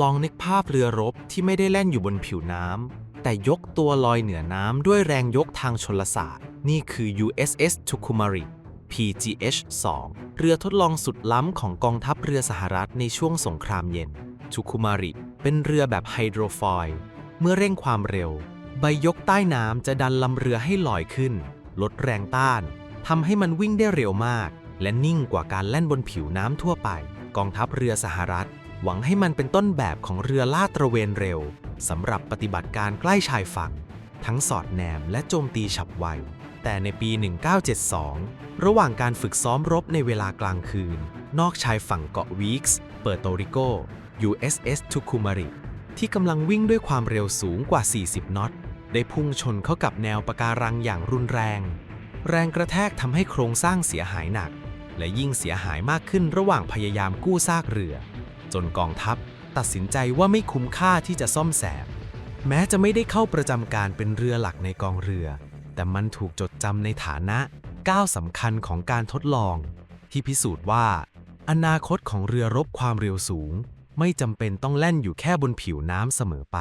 ลองนึกภาพเรือรบที่ไม่ได้แล่นอยู่บนผิวน้ำ แต่ยกตัวลอยเหนือน้ำด้วยแรงยกทางชลศาสตร์ นี่คือ USS Tucumari PGH-2 เรือทดลองสุดล้ำของกองทัพเรือสหรัฐในช่วงสงครามเย็น Tucumari เป็นเรือแบบไฮโดรฟอยล์ เมื่อเร่งความเร็ว ใบยกใต้น้ำจะดันลำเรือให้ลอยขึ้น ลดแรงต้านทำให้มันวิ่งได้เร็วมาก และนิ่งกว่าการแล่นบนผิวน้ำทั่วไป กองทัพเรือสหรัฐ หวังให้มันเป็นต้นแบบของเรือลาดตระเวนเร็วสำหรับปฏิบัติการใกล้ชายฝั่ง ทั้งสอดแนมและโจมตีฉับไว แต่ในปี 1972 ระหว่างการฝึกซ้อมรบในเวลากลางคืน นอกชายฝั่งเกาะวีกส์เปิร์โตริโก USS Tucumari ที่กำลังวิ่งด้วยความเร็วสูงกว่า 40 น็อต ได้พุ่งชนเข้ากับแนวปะการังอย่างรุนแรง แรงกระแทกทำให้โครงสร้างเสียหายหนัก และยิ่งเสียหายมากขึ้นระหว่างพยายามกู้ซากเรือ จนกองทัพตัดสินใจว่าไม่คุ้มค่าที่จะซ่อมแซมแม้จะไม่ได้เข้าประจำการเป็นเรือหลักในกองเรือ แต่มันถูกจดจำในฐานะก้าวสำคัญของการทดลอง ที่พิสูจน์ว่า อนาคตของเรือรบความเร็วสูง ไม่จำเป็นต้องแล่นอยู่แค่บนผิวน้ำเสมอไป